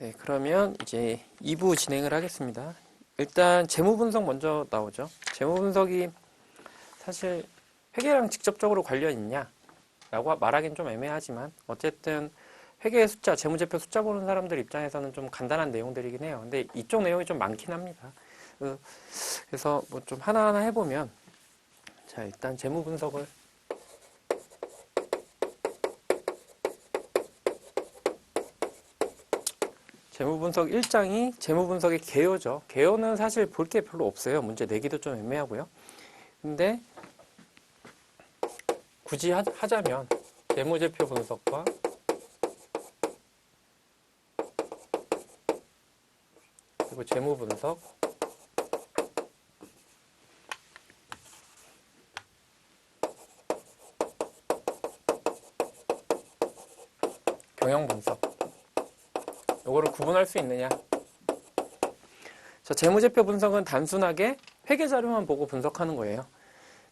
네, 그러면 이제 2부 진행을 하겠습니다. 일단 재무 분석 먼저 나오죠. 재무 분석이 사실 회계랑 직접적으로 관련 있냐 라고 말하기는 좀 애매하지만 어쨌든 회계 숫자, 재무제표 숫자 보는 사람들 입장에서는 좀 간단한 내용들이긴 해요. 근데 이쪽 내용이 좀 많긴 합니다. 그- 그래서 뭐 좀 하나하나 해보면 자 일단 재무 분석을 재무 분석 1장이 재무 분석의 개요죠. 개요는 사실 볼 게 별로 없어요. 문제 내기도 좀 애매하고요. 근데 굳이 하, 하자면 재무제표 분석과 그리고 재무 분석 경영 분석 요거를 구분할 수 있느냐 자, 재무제표 분석은 단순하게 회계 자료만 보고 분석하는 거예요.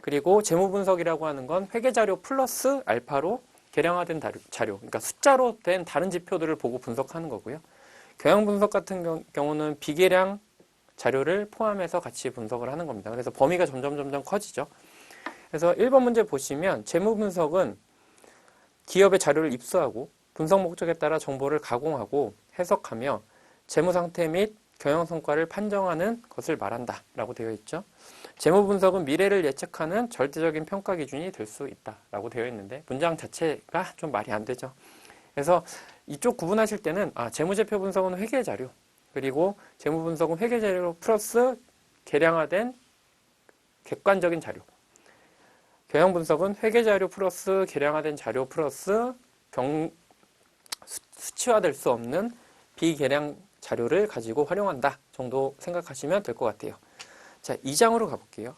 그리고 재무 분석이라고 하는 건 회계 자료 플러스 알파로 계량화된 자료, 그러니까 숫자로 된 다른 지표들을 보고 분석하는 거고요. 경영 분석 같은 경- 경우는 비계량 자료를 포함해서 같이 분석을 하는 겁니다. 그래서 범위가 점점 점점 커지죠. 그래서 1번 문제 보시면 재무 분석은 기업의 자료를 입수하고 분석 목적에 따라 정보를 가공하고 해석하며 재무 상태 및 경영 성과를 판정하는 것을 말한다 라고 되어 있죠. 재무 분석은 미래를 예측하는 절대적인 평가 기준이 될 수 있다 라고 되어 있는데 문장 자체가 좀 말이 안 되죠. 그래서 이쪽 구분하실 때는 아, 재무제표 분석은 회계 자료 그리고 재무 분석은 회계 자료 플러스 계량화된 객관적인 자료. 경영 분석은 회계 자료 플러스 계량화된 자료 플러스 경 수- 수치화될 수 없는 비계량 자료를 가지고 활용한다 정도 생각하시면 될 것 같아요. 자, 2장으로 가볼게요.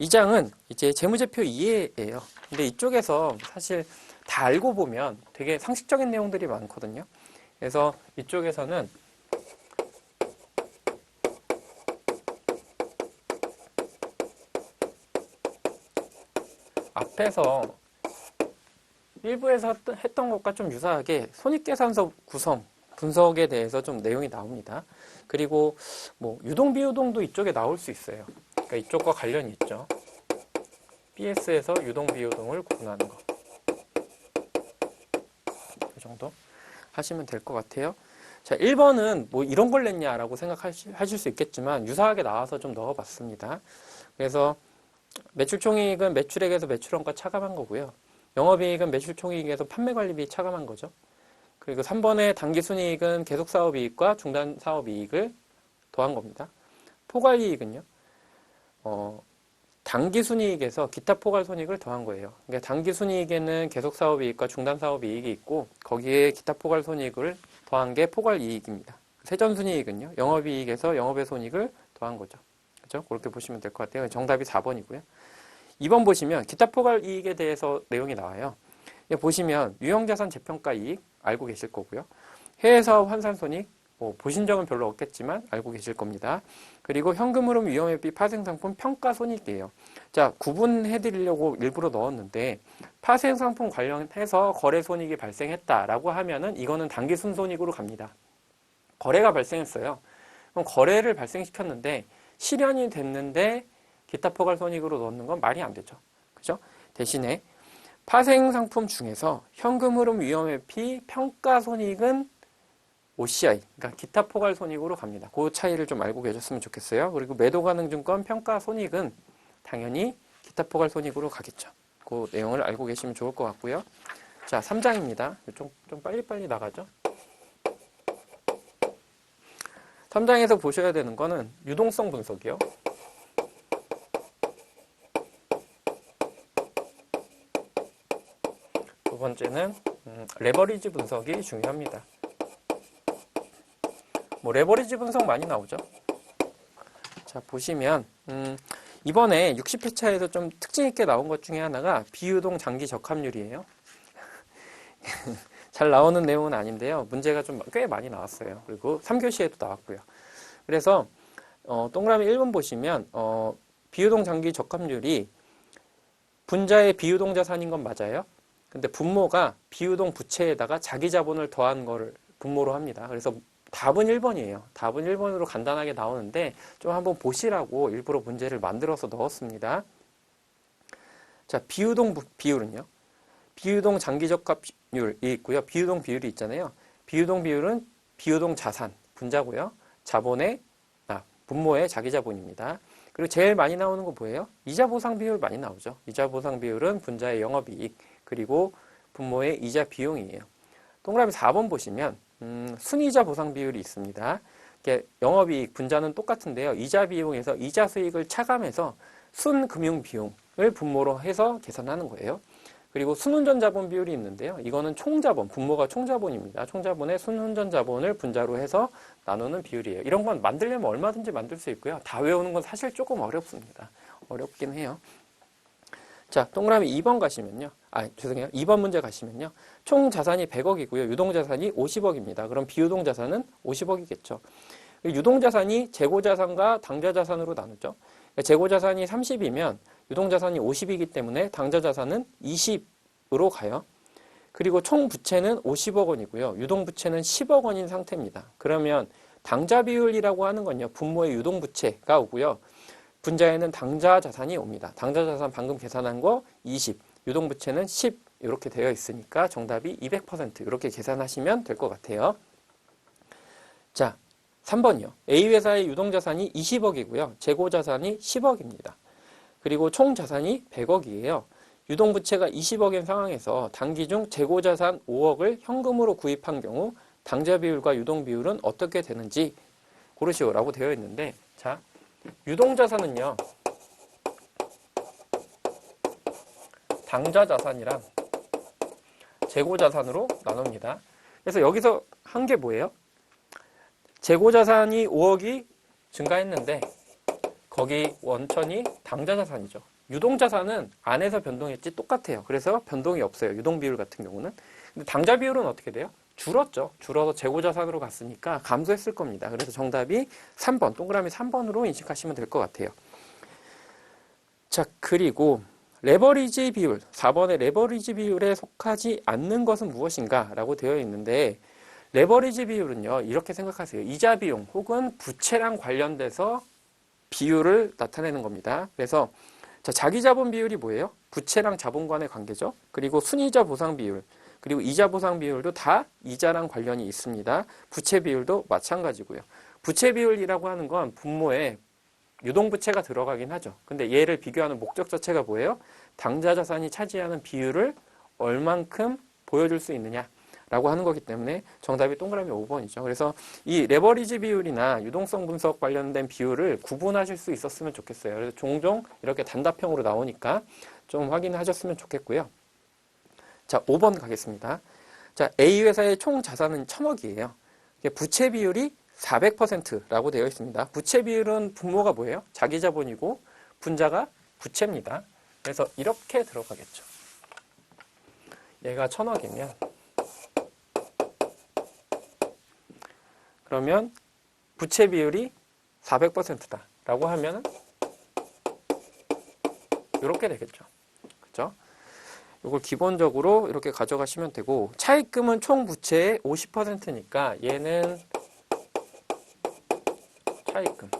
2장은 이제 재무제표 이해예요. 근데 이쪽에서 사실 다 알고 보면 되게 상식적인 내용들이 많거든요. 그래서 이쪽에서는 앞에서 일부에서 했던- 것과 좀 유사하게 손익계산서 구성, 분석에 대해서 좀 내용이 나옵니다. 그리고 뭐 유동 비유동도 이쪽에 나올 수 있어요. 그러니까 이쪽과 관련이 있죠. BS에서 유동 비유동을 구분하는 거. 이 정도 하시면 될 것 같아요. 자, 1번은 뭐 이런 걸 냈냐라고 생각하실 수 있겠지만 유사하게 나와서 좀 넣어봤습니다. 그래서 매출 총이익은 매출액에서 매출원가 차감한 거고요. 영업이익은 매출 총이익에서 판매관리비 차감한 거죠. 그리고 3번의 단기 순이익은 계속 사업이익과 중단 사업이익을 더한 겁니다. 포괄이익은요. 어, 단기 순이익에서 기타 포괄 손익을 더한 거예요. 그러니까 단기 순이익에는 계속 사업이익과 중단 사업이익이 있고 거기에 기타 포괄 손익을 더한 게 포괄 이익입니다. 세전 순이익은요. 영업이익에서 영업의 손익을 더한 거죠. 그렇죠? 그렇게 보시면 될 것 같아요. 정답이 4번이고요. 2번 보시면 기타 포괄 이익에 대해서 내용이 나와요. 여기 보시면 유형자산 재평가 이익 알고 계실 거고요. 해외 사업 환산 손익 뭐 보신 적은 별로 없겠지만 알고 계실 겁니다. 그리고 현금 흐름 위험회비 파생 상품 평가 손익이에요. 자, 구분해 드리려고 일부러 넣었는데 파생 상품 관련해서 거래 손익이 발생했다라고 하면은 이거는 단기 순손익으로 갑니다. 거래가 발생했어요. 그럼 거래를 발생시켰는데 실현이 됐는데 기타 포괄 손익으로 넣는 건 말이 안 되죠. 그죠? 대신에 파생 상품 중에서 현금 흐름 위험 회피 평가 손익은 OCI, 그러니까 기타 포괄 손익으로 갑니다. 그 차이를 좀 알고 계셨으면 좋겠어요. 그리고 매도 가능 증권 평가 손익은 당연히 기타 포괄 손익으로 가겠죠. 그 내용을 알고 계시면 좋을 것 같고요. 자, 3장입니다. 좀, 좀 빨리빨리 나가죠. 3장에서 보셔야 되는 거는 유동성 분석이요. 번째는 음, 레버리지 분석이 중요합니다. 뭐 레버리지 분석 많이 나오죠. 자 보시면 음, 이번에 60회차에서 좀 특징 있게 나온 것 중에 하나가 비유동 장기 적합률이에요. 잘 나오는 내용은 아닌데요. 문제가 좀 꽤 많이 나왔어요. 그리고 3교시에도 나왔고요. 그래서 어, 동그라미 1번 보시면 어, 비유동 장기 적합률이 분자의 비유동 자산인 건 맞아요. 근데 분모가 비유동 부채에다가 자기 자본을 더한 거를 분모로 합니다. 그래서 답은 1번이에요. 답은 1번으로 간단하게 나오는데 좀 한번 보시라고 일부러 문제를 만들어서 넣었습니다. 자, 비유동 부- 비율은요. 비유동 장기적합 비율이 있고요. 비유동 비율이 있잖아요. 비유동 비율은 비유동 자산 분자고요. 자본의 아, 분모의 자기 자본입니다. 그리고 제일 많이 나오는 거 뭐예요? 이자 보상 비율 많이 나오죠. 이자 보상 비율은 분자의 영업이익 그리고 분모의 이자 비용이에요. 동그라미 4번 보시면 음, 순이자 보상 비율이 있습니다. 영업이익 분자는 똑같은데요. 이자 비용에서 이자 수익을 차감해서 순금융 비용을 분모로 해서 계산하는 거예요. 그리고 순운전 자본 비율이 있는데요. 이거는 총자본, 분모가 총자본입니다. 총자본의 순운전 자본을 분자로 해서 나누는 비율이에요. 이런 건 만들려면 얼마든지 만들 수 있고요. 다 외우는 건 사실 조금 어렵습니다. 어렵긴 해요. 자, 동그라미 2번 가시면요. 아, 죄송해요. 2번 문제 가시면요. 총 자산이 100억이고요. 유동 자산이 50억입니다. 그럼 비유동 자산은 50억이겠죠. 유동 자산이 재고 자산과 당좌 자산으로 나누죠. 그러니까 재고 자산이 30이면 유동 자산이 50이기 때문에 당좌 자산은 20으로 가요. 그리고 총 부채는 50억 원이고요. 유동 부채는 10억 원인 상태입니다. 그러면 당좌 비율이라고 하는 건요. 분모의 유동 부채가 오고요. 분자에는 당좌 자산이 옵니다. 당좌 자산 방금 계산한 거 20, 유동 부채는 10 이렇게 되어 있으니까 정답이 200% 이렇게 계산하시면 될 것 같아요. 자, 3번이요. A 회사의 유동 자산이 20억이고요. 재고 자산이 10억입니다. 그리고 총 자산이 100억이에요. 유동 부채가 20억인 상황에서 단기 중 재고 자산 5억을 현금으로 구입한 경우 당좌 비율과 유동 비율은 어떻게 되는지 고르시오라고 되어 있는데 자, 유동 자산은요. 당좌 자산이랑 재고 자산으로 나눕니다. 그래서 여기서 한 게 뭐예요? 재고 자산이 5억이 증가했는데 거기 원천이 당좌 자산이죠. 유동 자산은 안에서 변동했지 똑같아요. 그래서 변동이 없어요. 유동 비율 같은 경우는. 근데 당좌 비율은 어떻게 돼요? 줄었죠. 줄어서 재고 자산으로 갔으니까 감소했을 겁니다. 그래서 정답이 3번, 동그라미 3번으로 인식하시면 될 것 같아요. 자, 그리고 레버리지 비율, 4번의 레버리지 비율에 속하지 않는 것은 무엇인가? 라고 되어 있는데, 레버리지 비율은요, 이렇게 생각하세요. 이자 비용 혹은 부채랑 관련돼서 비율을 나타내는 겁니다. 그래서, 자, 자기 자본 비율이 뭐예요? 부채랑 자본 간의 관계죠. 그리고 순이자 보상 비율, 그리고 이자 보상 비율도 다 이자랑 관련이 있습니다. 부채 비율도 마찬가지고요. 부채 비율이라고 하는 건 분모에 유동부채가 들어가긴 하죠. 근데 얘를 비교하는 목적 자체가 뭐예요? 당좌 자산이 차지하는 비율을 얼만큼 보여줄 수 있느냐 라고 하는 거기 때문에 정답이 동그라미 5번이죠. 그래서 이 레버리지 비율이나 유동성 분석 관련된 비율을 구분하실 수 있었으면 좋겠어요. 그래서 종종 이렇게 단답형으로 나오니까 좀 확인하셨으면 좋겠고요. 자, 5번 가겠습니다. 자, A 회사의 총 자산은 1000억이에요. 부채 비율이 400%라고 되어 있습니다. 부채 비율은 분모가 뭐예요? 자기 자본이고 분자가 부채입니다. 그래서 이렇게 들어가겠죠. 얘가 1000억이면 그러면 부채 비율이 400%다 라고 하면 이렇게 되겠죠. 그죠? 이걸 기본적으로 이렇게 가져가시면 되고 차입금은 총 부채의 50%니까 얘는 차입금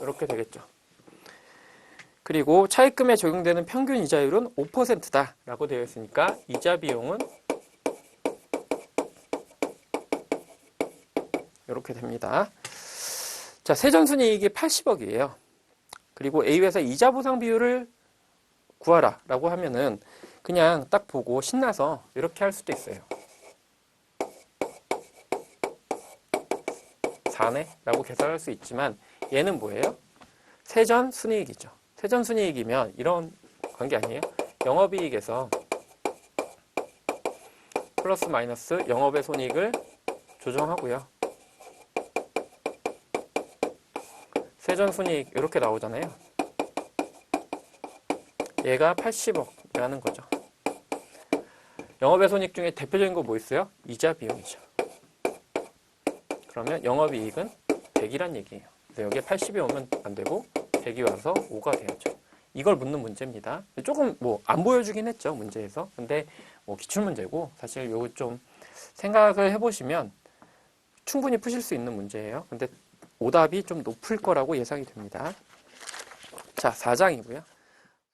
이렇게 되겠죠. 그리고 차입금에 적용되는 평균 이자율은 5%다 라고 되어 있으니까 이자 비용은 이렇게 됩니다. 자, 세전순이익이 80억이에요. 그리고 A회사 이자 보상 비율을 구하라 라고 하면은 그냥 딱 보고 신나서 이렇게 할 수도 있어요. 4네? 라고 계산할 수 있지만 얘는 뭐예요? 세전 순이익이죠. 세전 순이익이면 이런 관계 아니에요? 영업이익에서 플러스 마이너스 영업의 손익을 조정하고요. 세전 순이익 이렇게 나오잖아요. 얘가 80억이라는 거죠. 영업의 손익 중에 대표적인 거 뭐 있어요? 이자 비용이죠. 그러면 영업이익은 100이란 얘기예요. 그래서 여기에 80이 오면 안 되고 100이 와서 5가 돼야죠. 이걸 묻는 문제입니다. 조금 뭐 안 보여주긴 했죠 문제에서. 근데 뭐 기출 문제고 사실 요거 좀 생각을 해보시면 충분히 푸실 수 있는 문제예요. 근데 오답이 좀 높을 거라고 예상이 됩니다. 자, 4장이고요.